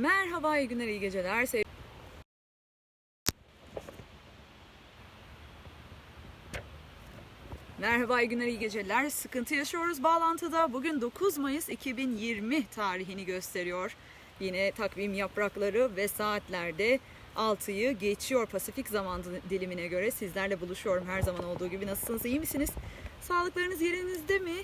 Merhaba, iyi günler, iyi geceler. Sev- Merhaba, iyi günler, iyi geceler. Sıkıntı yaşıyoruz bağlantıda. Bugün 9 Mayıs 2020 tarihini gösteriyor. Yine takvim yaprakları ve saatlerde 6'yı geçiyor Pasifik zaman dilimine göre. Sizlerle buluşuyorum her zaman olduğu gibi. Nasılsınız, iyi misiniz? Sağlıklarınız yerinizde mi?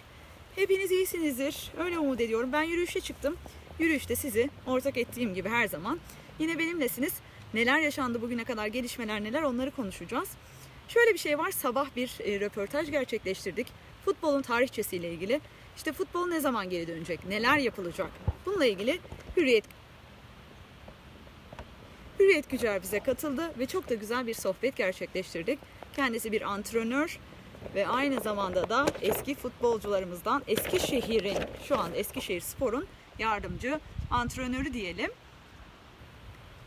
Hepiniz iyisinizdir. Öyle umut ediyorum. Ben yürüyüşe çıktım. Yürüyüşte sizi ortak ettiğim gibi her zaman yine benimlesiniz. Neler yaşandı bugüne kadar, gelişmeler neler onları konuşacağız. Şöyle bir şey var. Sabah bir e, röportaj gerçekleştirdik. Futbolun tarihçesiyle ilgili. İşte futbol ne zaman geri dönecek? Neler yapılacak? Bununla ilgili Hürriyet Hürriyet Gücer bize katıldı ve çok da güzel bir sohbet gerçekleştirdik. Kendisi bir antrenör ve aynı zamanda da eski futbolcularımızdan Eskişehir'in, şu an Eskişehir Spor'un yardımcı antrenörü diyelim.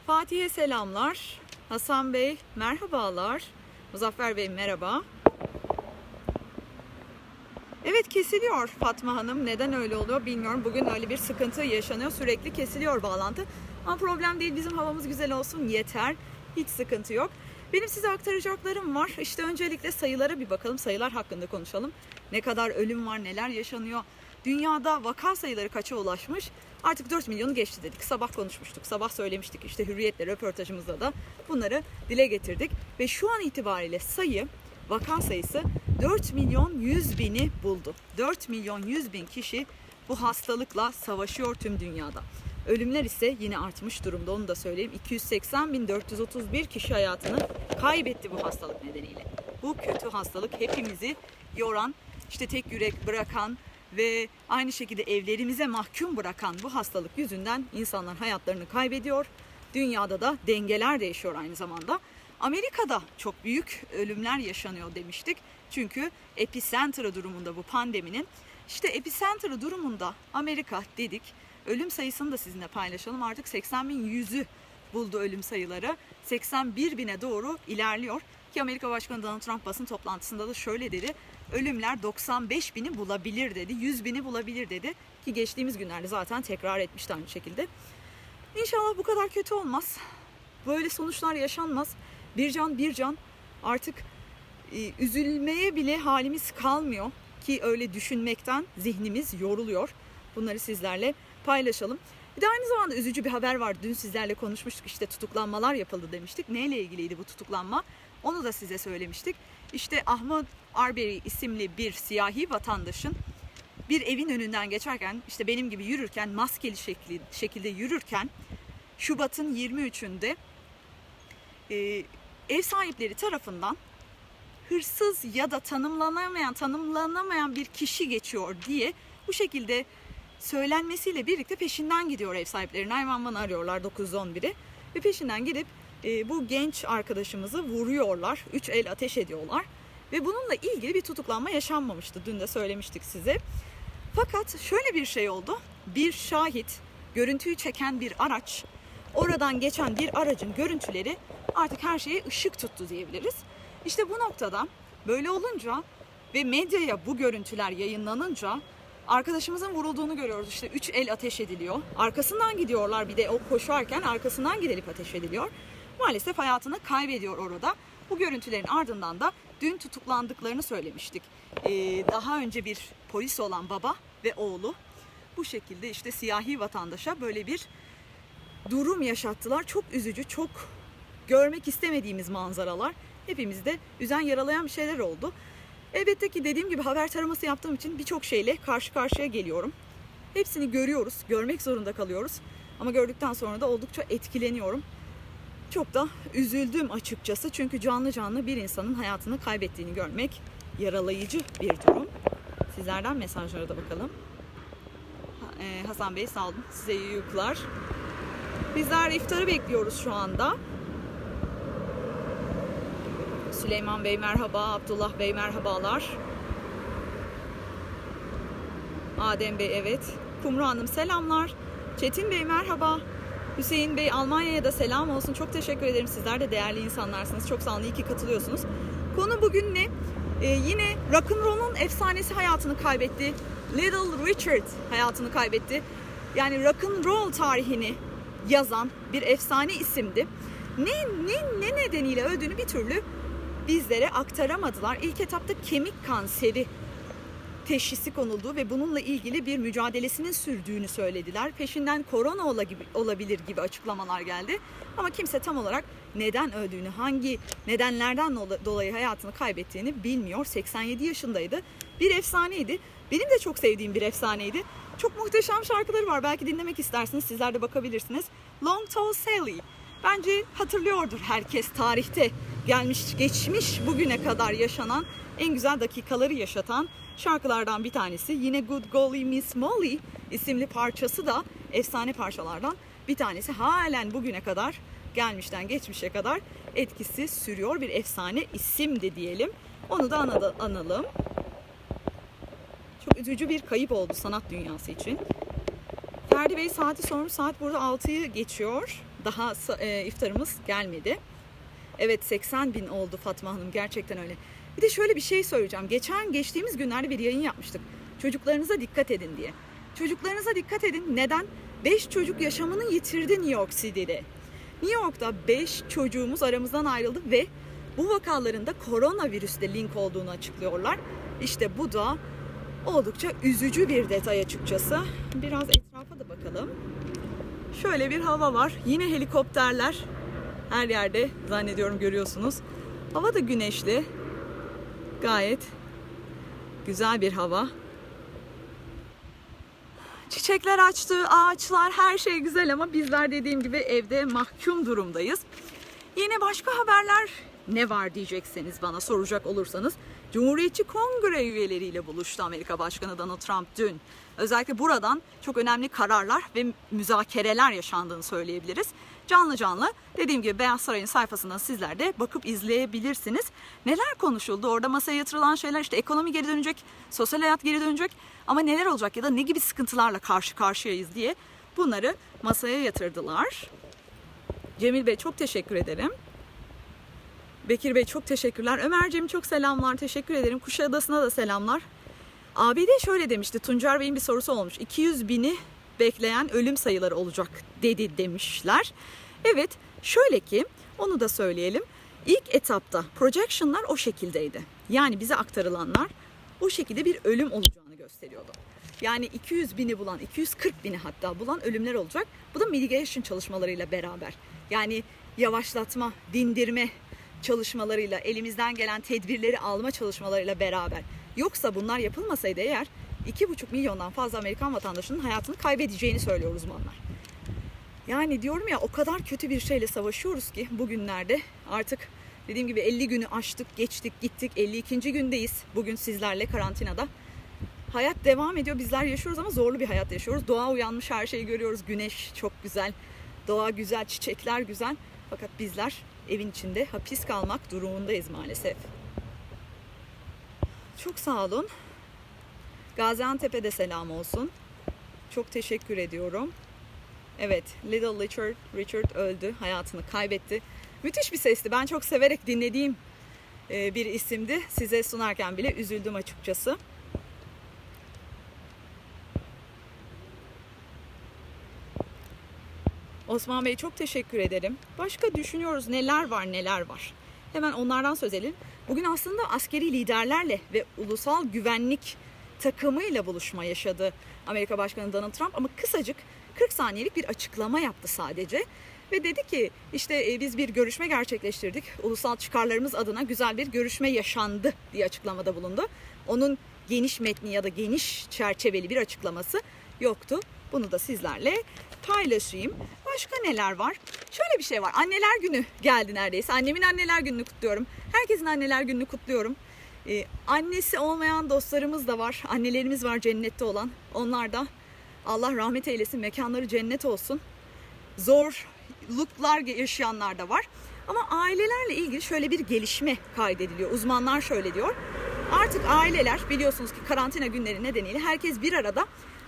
Fatih'e selamlar. Hasan Bey merhabalar. Muzaffer Bey merhaba. Evet kesiliyor Fatma Hanım. Neden öyle oluyor bilmiyorum. Bugün öyle bir sıkıntı yaşanıyor. Sürekli kesiliyor bağlantı. Ama problem değil. Bizim havamız güzel olsun yeter. Hiç sıkıntı yok. Benim size aktaracaklarım var. İşte öncelikle sayılara bir bakalım. Sayılar hakkında konuşalım. Ne kadar ölüm var, neler yaşanıyor. Dünyada vaka sayıları kaça ulaşmış? Artık 4 milyonu geçti dedik. Sabah konuşmuştuk, sabah söylemiştik. İşte Hürriyet'le röportajımızda da bunları dile getirdik. Ve şu an itibariyle sayı, vaka sayısı 4 milyon 100 bini buldu. 4 milyon 100 bin kişi bu hastalıkla savaşıyor tüm dünyada. Ölümler ise yine artmış durumda onu da söyleyeyim. 280.431 kişi hayatını kaybetti bu hastalık nedeniyle. Bu kötü hastalık hepimizi yoran, işte tek yürek bırakan ve aynı şekilde evlerimize mahkum bırakan bu hastalık yüzünden insanlar hayatlarını kaybediyor. Dünyada da dengeler değişiyor aynı zamanda. Amerika'da çok büyük ölümler yaşanıyor demiştik. Çünkü epicenter durumunda bu pandeminin. İşte epicenter durumunda Amerika dedik. Ölüm sayısını da sizinle paylaşalım. Artık 80 bin yüzü buldu ölüm sayıları. 81 bine doğru ilerliyor. Ki Amerika Başkanı Donald Trump basın toplantısında da şöyle dedi. Ölümler 95 bini bulabilir dedi. 100 bini bulabilir dedi. Ki geçtiğimiz günlerde zaten tekrar etmişti aynı şekilde. İnşallah bu kadar kötü olmaz. Böyle sonuçlar yaşanmaz. Bir can bir can artık e, üzülmeye bile halimiz kalmıyor. Ki öyle düşünmekten zihnimiz yoruluyor. Bunları sizlerle paylaşalım. Bir de aynı zamanda üzücü bir haber var. Dün sizlerle konuşmuştuk işte tutuklanmalar yapıldı demiştik. Neyle ilgiliydi bu tutuklanma? Onu da size söylemiştik. İşte Ahmet Arbery isimli bir siyahi vatandaşın bir evin önünden geçerken işte benim gibi yürürken maskeli şekli, şekilde yürürken Şubat'ın 23'ünde e, ev sahipleri tarafından hırsız ya da tanımlanamayan tanımlanamayan bir kişi geçiyor diye bu şekilde söylenmesiyle birlikte peşinden gidiyor ev sahipleri. 911'ı arıyorlar 911'i ve peşinden gidip e, bu genç arkadaşımızı vuruyorlar. Üç el ateş ediyorlar. Ve bununla ilgili bir tutuklanma yaşanmamıştı. Dün de söylemiştik size. Fakat şöyle bir şey oldu. Bir şahit, görüntüyü çeken bir araç, oradan geçen bir aracın görüntüleri artık her şeye ışık tuttu diyebiliriz. İşte bu noktada böyle olunca ve medyaya bu görüntüler yayınlanınca arkadaşımızın vurulduğunu görüyoruz. İşte üç el ateş ediliyor. Arkasından gidiyorlar bir de o koşarken arkasından gidilip ateş ediliyor. Maalesef hayatını kaybediyor orada. Bu görüntülerin ardından da dün tutuklandıklarını söylemiştik. Ee, daha önce bir polis olan baba ve oğlu bu şekilde işte siyahi vatandaşa böyle bir durum yaşattılar. Çok üzücü, çok görmek istemediğimiz manzaralar. Hepimizi de üzen, yaralayan bir şeyler oldu. Elbette ki dediğim gibi haber taraması yaptığım için birçok şeyle karşı karşıya geliyorum. Hepsini görüyoruz, görmek zorunda kalıyoruz. Ama gördükten sonra da oldukça etkileniyorum. Çok da üzüldüm açıkçası çünkü canlı canlı bir insanın hayatını kaybettiğini görmek yaralayıcı bir durum. Sizlerden mesajlara da bakalım. E, Hasan Bey sağ olun. Size iyi uykular. Bizler iftarı bekliyoruz şu anda. Süleyman Bey merhaba, Abdullah Bey merhabalar. Adem Bey evet. Kumru Hanım selamlar. Çetin Bey merhaba. Hüseyin Bey Almanya'ya da selam olsun. Çok teşekkür ederim. Sizler de değerli insanlarsınız. Çok sağ olun. İyi ki katılıyorsunuz. Konu bugün ne? Ee, yine rock'n'roll'un efsanesi hayatını kaybetti. Little Richard hayatını kaybetti. Yani rock'n'roll tarihini yazan bir efsane isimdi. Ne, ne, ne nedeniyle öldüğünü bir türlü bizlere aktaramadılar. İlk etapta kemik kanseri teşhisi konuldu ve bununla ilgili bir mücadelesinin sürdüğünü söylediler. Peşinden korona olabilir gibi açıklamalar geldi. Ama kimse tam olarak neden öldüğünü, hangi nedenlerden dola- dolayı hayatını kaybettiğini bilmiyor. 87 yaşındaydı. Bir efsaneydi. Benim de çok sevdiğim bir efsaneydi. Çok muhteşem şarkıları var. Belki dinlemek istersiniz. Sizler de bakabilirsiniz. Long Tall Sally. Bence hatırlıyordur herkes tarihte gelmiş geçmiş bugüne kadar yaşanan en güzel dakikaları yaşatan şarkılardan bir tanesi. Yine Good Golly Miss Molly isimli parçası da efsane parçalardan bir tanesi. Halen bugüne kadar gelmişten geçmişe kadar etkisi sürüyor bir efsane isimdi diyelim. Onu da ana- analım. Çok üzücü bir kayıp oldu sanat dünyası için. Ferdi Bey saati sormuş. Saat burada 6'yı geçiyor. Daha e, iftarımız gelmedi. Evet 80 bin oldu Fatma Hanım. Gerçekten öyle. Bir de şöyle bir şey söyleyeceğim. Geçen geçtiğimiz günlerde bir yayın yapmıştık. Çocuklarınıza dikkat edin diye. Çocuklarınıza dikkat edin. Neden? 5 çocuk yaşamını yitirdi New York City'de. New York'ta 5 çocuğumuz aramızdan ayrıldı ve bu vakaların da koronavirüsle link olduğunu açıklıyorlar. İşte bu da oldukça üzücü bir detay açıkçası. Biraz etrafa da bakalım. Şöyle bir hava var. Yine helikopterler her yerde zannediyorum görüyorsunuz. Hava da güneşli. Gayet güzel bir hava. Çiçekler açtı, ağaçlar her şey güzel ama bizler dediğim gibi evde mahkum durumdayız. Yine başka haberler ne var diyecekseniz bana soracak olursanız Cumhuriyetçi Kongre üyeleriyle buluştu Amerika Başkanı Donald Trump dün. Özellikle buradan çok önemli kararlar ve müzakereler yaşandığını söyleyebiliriz. Canlı canlı dediğim gibi Beyaz Saray'ın sayfasından sizler de bakıp izleyebilirsiniz. Neler konuşuldu? Orada masaya yatırılan şeyler işte ekonomi geri dönecek, sosyal hayat geri dönecek ama neler olacak ya da ne gibi sıkıntılarla karşı karşıyayız diye bunları masaya yatırdılar. Cemil Bey çok teşekkür ederim. Bekir Bey çok teşekkürler. Ömerciğim çok selamlar. Teşekkür ederim. Kuşadası'na da selamlar. ABD şöyle demişti. Tuncer Bey'in bir sorusu olmuş. 200 bini bekleyen ölüm sayıları olacak dedi demişler. Evet şöyle ki onu da söyleyelim. İlk etapta projectionlar o şekildeydi. Yani bize aktarılanlar o şekilde bir ölüm olacağını gösteriyordu. Yani 200 bini bulan, 240 bini hatta bulan ölümler olacak. Bu da mitigation çalışmalarıyla beraber. Yani yavaşlatma, dindirme çalışmalarıyla, elimizden gelen tedbirleri alma çalışmalarıyla beraber. Yoksa bunlar yapılmasaydı eğer 2,5 milyondan fazla Amerikan vatandaşının hayatını kaybedeceğini söylüyor uzmanlar. Yani diyorum ya o kadar kötü bir şeyle savaşıyoruz ki bugünlerde artık dediğim gibi 50 günü aştık, geçtik, gittik. 52. gündeyiz bugün sizlerle karantinada. Hayat devam ediyor. Bizler yaşıyoruz ama zorlu bir hayat yaşıyoruz. Doğa uyanmış her şeyi görüyoruz. Güneş çok güzel. Doğa güzel, çiçekler güzel. Fakat bizler evin içinde hapis kalmak durumundayız maalesef. Çok sağ olun. Gaziantep'e de selam olsun. Çok teşekkür ediyorum. Evet, Little Richard, Richard öldü, hayatını kaybetti. Müthiş bir sesti. Ben çok severek dinlediğim e, bir isimdi. Size sunarken bile üzüldüm açıkçası. Osman Bey çok teşekkür ederim. Başka düşünüyoruz neler var neler var. Hemen onlardan söz edelim. Bugün aslında askeri liderlerle ve ulusal güvenlik takımıyla buluşma yaşadı Amerika Başkanı Donald Trump ama kısacık 40 saniyelik bir açıklama yaptı sadece. Ve dedi ki işte e, biz bir görüşme gerçekleştirdik. Ulusal çıkarlarımız adına güzel bir görüşme yaşandı diye açıklamada bulundu. Onun geniş metni ya da geniş çerçeveli bir açıklaması yoktu. Bunu da sizlerle paylaşayım. Başka neler var? Şöyle bir şey var. Anneler günü geldi neredeyse. Annemin anneler gününü kutluyorum. Herkesin anneler gününü kutluyorum. Ee, annesi olmayan dostlarımız da var. Annelerimiz var cennette olan. Onlar da Allah rahmet eylesin. Mekanları cennet olsun. Zorluklar yaşayanlar da var. Ama ailelerle ilgili şöyle bir gelişme kaydediliyor. Uzmanlar şöyle diyor. Artık aileler biliyorsunuz ki karantina günleri nedeniyle herkes bir arada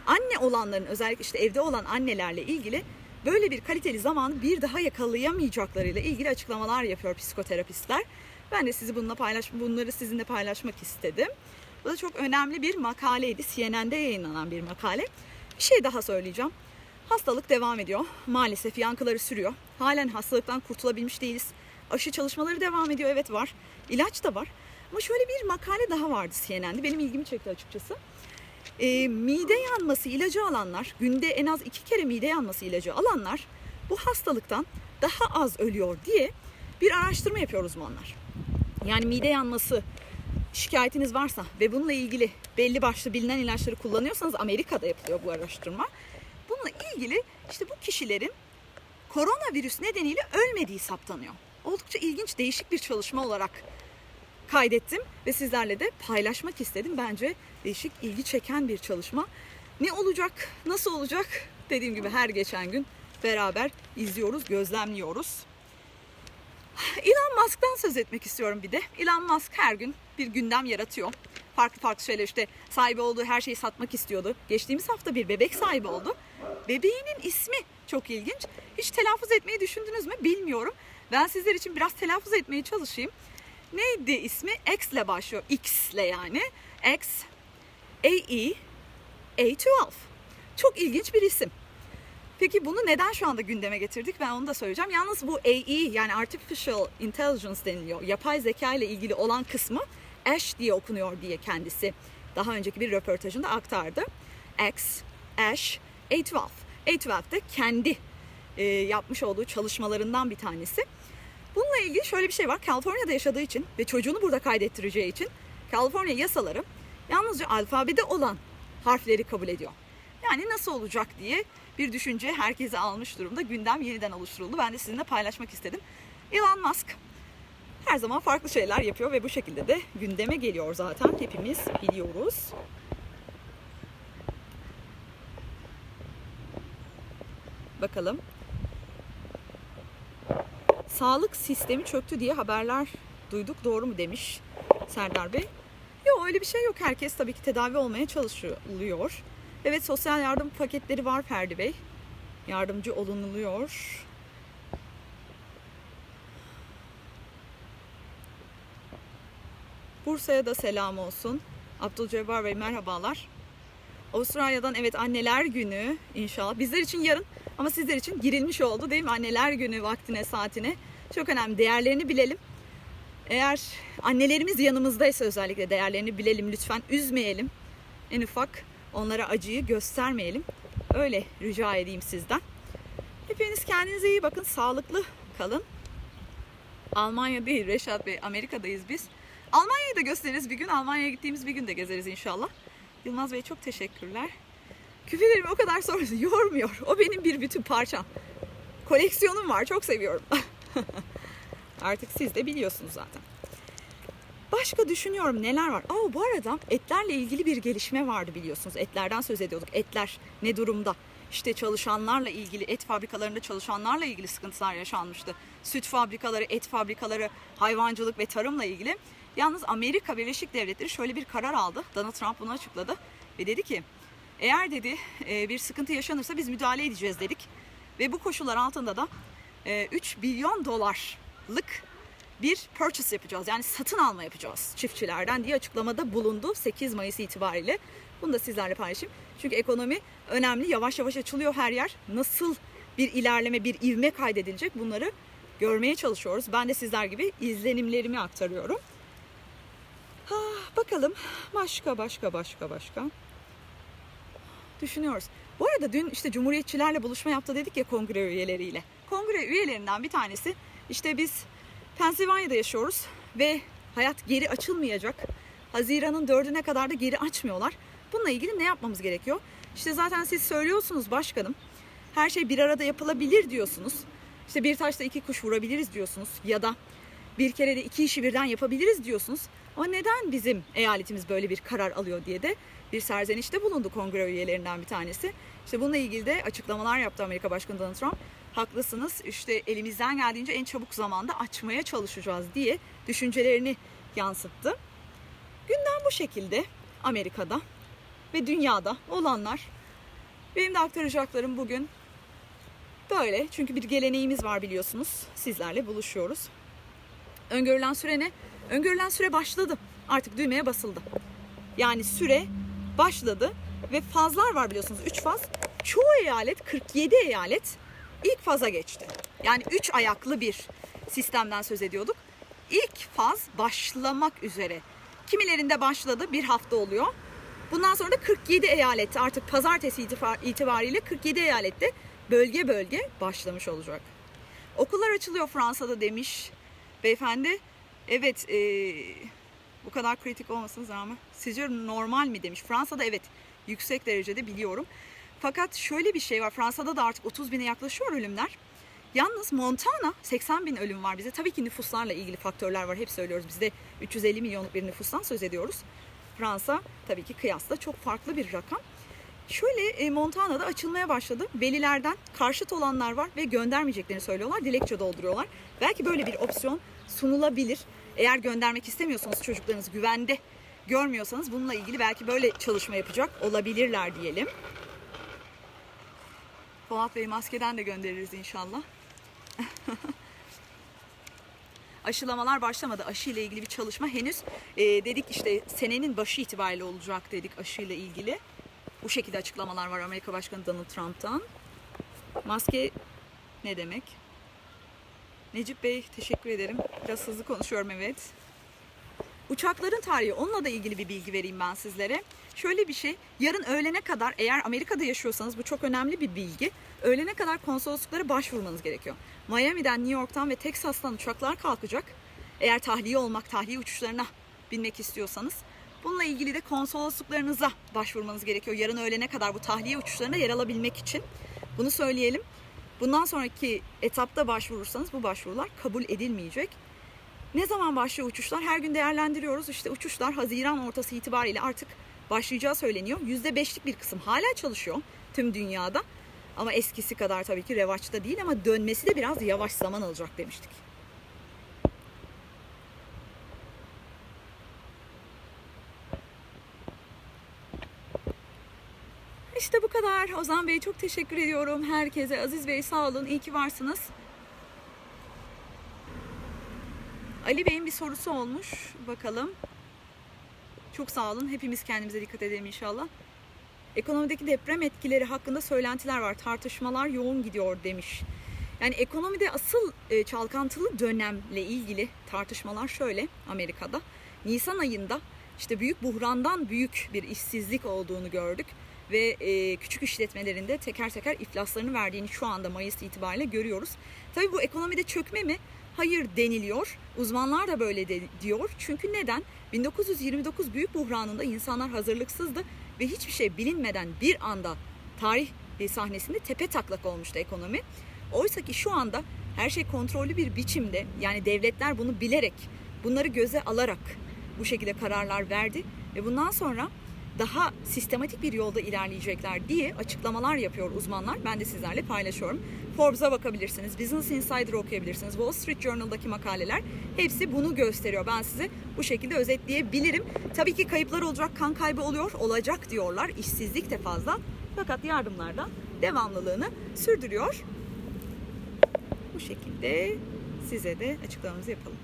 anne olanların özellikle işte evde olan annelerle ilgili böyle bir kaliteli zamanı bir daha yakalayamayacaklarıyla ilgili açıklamalar yapıyor psikoterapistler. Ben de sizi bununla paylaş bunları sizinle paylaşmak istedim. Bu da çok önemli bir makaleydi. CNN'de yayınlanan bir makale. Bir şey daha söyleyeceğim. Hastalık devam ediyor. Maalesef yankıları sürüyor. Halen hastalıktan kurtulabilmiş değiliz. Aşı çalışmaları devam ediyor. Evet var. İlaç da var. Ama şöyle bir makale daha vardı CNN'de. Benim ilgimi çekti açıkçası. Ee, mide yanması ilacı alanlar, günde en az iki kere mide yanması ilacı alanlar bu hastalıktan daha az ölüyor diye bir araştırma yapıyor uzmanlar. Yani mide yanması şikayetiniz varsa ve bununla ilgili belli başlı bilinen ilaçları kullanıyorsanız Amerika'da yapılıyor bu araştırma. Bununla ilgili işte bu kişilerin koronavirüs nedeniyle ölmediği saptanıyor. Oldukça ilginç, değişik bir çalışma olarak kaydettim ve sizlerle de paylaşmak istedim. Bence değişik, ilgi çeken bir çalışma. Ne olacak, nasıl olacak? Dediğim gibi her geçen gün beraber izliyoruz, gözlemliyoruz. Elon Musk'tan söz etmek istiyorum bir de. Elon Musk her gün bir gündem yaratıyor. Farklı farklı şeyler işte sahibi olduğu her şeyi satmak istiyordu. Geçtiğimiz hafta bir bebek sahibi oldu. Bebeğinin ismi çok ilginç. Hiç telaffuz etmeyi düşündünüz mü bilmiyorum. Ben sizler için biraz telaffuz etmeye çalışayım. Neydi ismi? X ile başlıyor. X ile yani. X AE A12. Çok ilginç bir isim. Peki bunu neden şu anda gündeme getirdik? Ben onu da söyleyeceğim. Yalnız bu AE yani Artificial Intelligence deniliyor. Yapay zeka ile ilgili olan kısmı Ash diye okunuyor diye kendisi daha önceki bir röportajında aktardı. X, Ash, A12. A12 de kendi e, yapmış olduğu çalışmalarından bir tanesi. Bununla ilgili şöyle bir şey var. Kaliforniya'da yaşadığı için ve çocuğunu burada kaydettireceği için Kaliforniya yasaları yalnızca alfabede olan harfleri kabul ediyor. Yani nasıl olacak diye bir düşünce herkese almış durumda. Gündem yeniden oluşturuldu. Ben de sizinle paylaşmak istedim. Elon Musk her zaman farklı şeyler yapıyor ve bu şekilde de gündeme geliyor zaten. Hepimiz biliyoruz. Bakalım. Sağlık sistemi çöktü diye haberler duyduk. Doğru mu demiş Serdar Bey? Yok öyle bir şey yok. Herkes tabii ki tedavi olmaya çalışılıyor. Evet sosyal yardım paketleri var Ferdi Bey. Yardımcı olunuluyor. Bursa'ya da selam olsun. Abdülcebbar Bey merhabalar. Avustralya'dan evet anneler günü inşallah. Bizler için yarın ama sizler için girilmiş oldu değil mi? Anneler günü vaktine saatine. Çok önemli. Değerlerini bilelim. Eğer annelerimiz yanımızdaysa özellikle değerlerini bilelim lütfen. Üzmeyelim. En ufak onlara acıyı göstermeyelim. Öyle rica edeyim sizden. Hepiniz kendinize iyi bakın. Sağlıklı kalın. Almanya değil Reşat Bey. Amerika'dayız biz. Almanya'yı da gösteririz bir gün. Almanya'ya gittiğimiz bir gün de gezeriz inşallah. Yılmaz Bey çok teşekkürler. Küfelerimi o kadar sonra yormuyor. O benim bir bütün parçam. Koleksiyonum var. Çok seviyorum. Artık siz de biliyorsunuz zaten. Başka düşünüyorum neler var. Aa bu arada etlerle ilgili bir gelişme vardı biliyorsunuz. Etlerden söz ediyorduk. Etler ne durumda? İşte çalışanlarla ilgili, et fabrikalarında çalışanlarla ilgili sıkıntılar yaşanmıştı. Süt fabrikaları, et fabrikaları, hayvancılık ve tarımla ilgili. Yalnız Amerika Birleşik Devletleri şöyle bir karar aldı. Donald Trump bunu açıkladı ve dedi ki eğer dedi e, bir sıkıntı yaşanırsa biz müdahale edeceğiz dedik. Ve bu koşullar altında da 3 milyon dolarlık bir purchase yapacağız. Yani satın alma yapacağız çiftçilerden diye açıklamada bulundu 8 Mayıs itibariyle. Bunu da sizlerle paylaşayım. Çünkü ekonomi önemli. Yavaş yavaş açılıyor her yer. Nasıl bir ilerleme, bir ivme kaydedilecek bunları görmeye çalışıyoruz. Ben de sizler gibi izlenimlerimi aktarıyorum. Ha, bakalım başka başka başka başka. Düşünüyoruz. Bu arada dün işte Cumhuriyetçilerle buluşma yaptı dedik ya kongre üyeleriyle. Kongre üyelerinden bir tanesi işte biz Pensilvanya'da yaşıyoruz ve hayat geri açılmayacak. Haziran'ın dördüne kadar da geri açmıyorlar. Bununla ilgili ne yapmamız gerekiyor? İşte zaten siz söylüyorsunuz başkanım. Her şey bir arada yapılabilir diyorsunuz. İşte bir taşla iki kuş vurabiliriz diyorsunuz. Ya da bir kere de iki işi birden yapabiliriz diyorsunuz. Ama neden bizim eyaletimiz böyle bir karar alıyor diye de bir serzenişte bulundu kongre üyelerinden bir tanesi. İşte bununla ilgili de açıklamalar yaptı Amerika Başkanı Donald Trump. Haklısınız işte elimizden geldiğince en çabuk zamanda açmaya çalışacağız diye düşüncelerini yansıttı. Gündem bu şekilde Amerika'da ve dünyada olanlar. Benim de aktaracaklarım bugün böyle. Çünkü bir geleneğimiz var biliyorsunuz. Sizlerle buluşuyoruz. Öngörülen süre ne? Öngörülen süre başladı. Artık düğmeye basıldı. Yani süre başladı ve fazlar var biliyorsunuz. 3 faz. çoğu eyalet 47 eyalet ilk faza geçti. Yani 3 ayaklı bir sistemden söz ediyorduk. İlk faz başlamak üzere. Kimilerinde başladı bir hafta oluyor. Bundan sonra da 47 eyalet artık pazartesi itibar- itibariyle 47 eyalette bölge bölge başlamış olacak. Okullar açılıyor Fransa'da demiş beyefendi. Evet eee, bu kadar kritik olmasına rağmen sizce normal mi demiş. Fransa'da evet yüksek derecede biliyorum. Fakat şöyle bir şey var. Fransa'da da artık 30 bine yaklaşıyor ölümler. Yalnız Montana 80 bin ölüm var bize. Tabii ki nüfuslarla ilgili faktörler var. Hep söylüyoruz. Biz de 350 milyonluk bir nüfustan söz ediyoruz. Fransa tabii ki kıyasla çok farklı bir rakam. Şöyle e, Montana'da açılmaya başladı. Velilerden karşıt olanlar var ve göndermeyeceklerini söylüyorlar. Dilekçe dolduruyorlar. Belki böyle bir opsiyon sunulabilir. Eğer göndermek istemiyorsanız çocuklarınız güvende görmüyorsanız bununla ilgili belki böyle çalışma yapacak olabilirler diyelim. Polat Bey maskeden de göndeririz inşallah. Aşılamalar başlamadı. Aşı ile ilgili bir çalışma henüz e, dedik işte senenin başı itibariyle olacak dedik aşıyla ilgili. Bu şekilde açıklamalar var Amerika Başkanı Donald Trump'tan. Maske ne demek? Necip Bey teşekkür ederim. Biraz hızlı konuşuyorum evet. Uçakların tarihi onunla da ilgili bir bilgi vereyim ben sizlere. Şöyle bir şey yarın öğlene kadar eğer Amerika'da yaşıyorsanız bu çok önemli bir bilgi. Öğlene kadar konsolosluklara başvurmanız gerekiyor. Miami'den, New York'tan ve Texas'tan uçaklar kalkacak. Eğer tahliye olmak, tahliye uçuşlarına binmek istiyorsanız. Bununla ilgili de konsolosluklarınıza başvurmanız gerekiyor. Yarın öğlene kadar bu tahliye uçuşlarına yer alabilmek için. Bunu söyleyelim. Bundan sonraki etapta başvurursanız bu başvurular kabul edilmeyecek. Ne zaman başlıyor uçuşlar? Her gün değerlendiriyoruz. İşte uçuşlar Haziran ortası itibariyle artık başlayacağı söyleniyor. %5'lik bir kısım hala çalışıyor tüm dünyada. Ama eskisi kadar tabii ki revaçta değil ama dönmesi de biraz yavaş zaman alacak demiştik. İşte bu kadar. Ozan Bey çok teşekkür ediyorum herkese. Aziz Bey sağ olun. İyi ki varsınız. Ali Bey'in bir sorusu olmuş. Bakalım. Çok sağ olun. Hepimiz kendimize dikkat edelim inşallah. Ekonomideki deprem etkileri hakkında söylentiler var. Tartışmalar yoğun gidiyor demiş. Yani ekonomide asıl e, çalkantılı dönemle ilgili tartışmalar şöyle Amerika'da. Nisan ayında işte büyük buhrandan büyük bir işsizlik olduğunu gördük ve e, küçük işletmelerinde teker teker iflaslarını verdiğini şu anda Mayıs itibariyle görüyoruz. Tabii bu ekonomide çökme mi? Hayır deniliyor. Uzmanlar da böyle de diyor. Çünkü neden? 1929 büyük buhranında insanlar hazırlıksızdı ve hiçbir şey bilinmeden bir anda tarih sahnesinde tepe taklak olmuştu ekonomi. Oysa ki şu anda her şey kontrollü bir biçimde yani devletler bunu bilerek, bunları göze alarak bu şekilde kararlar verdi ve bundan sonra daha sistematik bir yolda ilerleyecekler diye açıklamalar yapıyor uzmanlar. Ben de sizlerle paylaşıyorum. Forbes'a bakabilirsiniz, Business Insider okuyabilirsiniz, Wall Street Journal'daki makaleler hepsi bunu gösteriyor. Ben size bu şekilde özetleyebilirim. Tabii ki kayıplar olacak, kan kaybı oluyor, olacak diyorlar. İşsizlik de fazla. Fakat yardımlar da devamlılığını sürdürüyor. Bu şekilde size de açıklamamızı yapalım.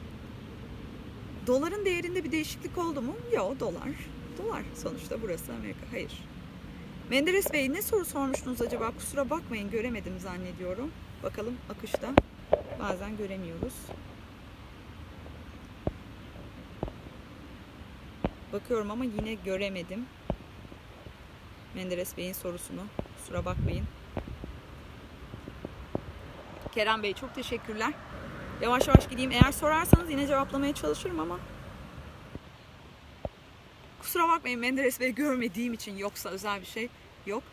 Doların değerinde bir değişiklik oldu mu? Yok dolar. Dolar sonuçta burası Amerika. Hayır. Menderes Bey ne soru sormuştunuz acaba? Kusura bakmayın göremedim zannediyorum. Bakalım akışta. Bazen göremiyoruz. Bakıyorum ama yine göremedim. Menderes Bey'in sorusunu. Kusura bakmayın. Kerem Bey çok teşekkürler. Yavaş yavaş gideyim. Eğer sorarsanız yine cevaplamaya çalışırım ama kusura bakmayın Menderes Bey görmediğim için yoksa özel bir şey yok.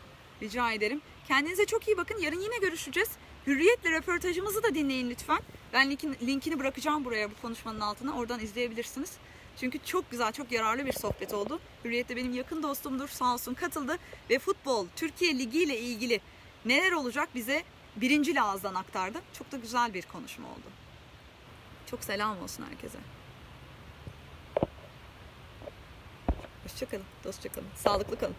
Rica ederim. Kendinize çok iyi bakın. Yarın yine görüşeceğiz. Hürriyetle röportajımızı da dinleyin lütfen. Ben linkin, linkini bırakacağım buraya bu konuşmanın altına. Oradan izleyebilirsiniz. Çünkü çok güzel, çok yararlı bir sohbet oldu. Hürriyet de benim yakın dostumdur. Sağ olsun katıldı. Ve futbol, Türkiye Ligi ile ilgili neler olacak bize birinci ağızdan aktardı. Çok da güzel bir konuşma oldu. Çok selam olsun herkese. Hoşçakalın, dostça kalın, sağlıklı kalın.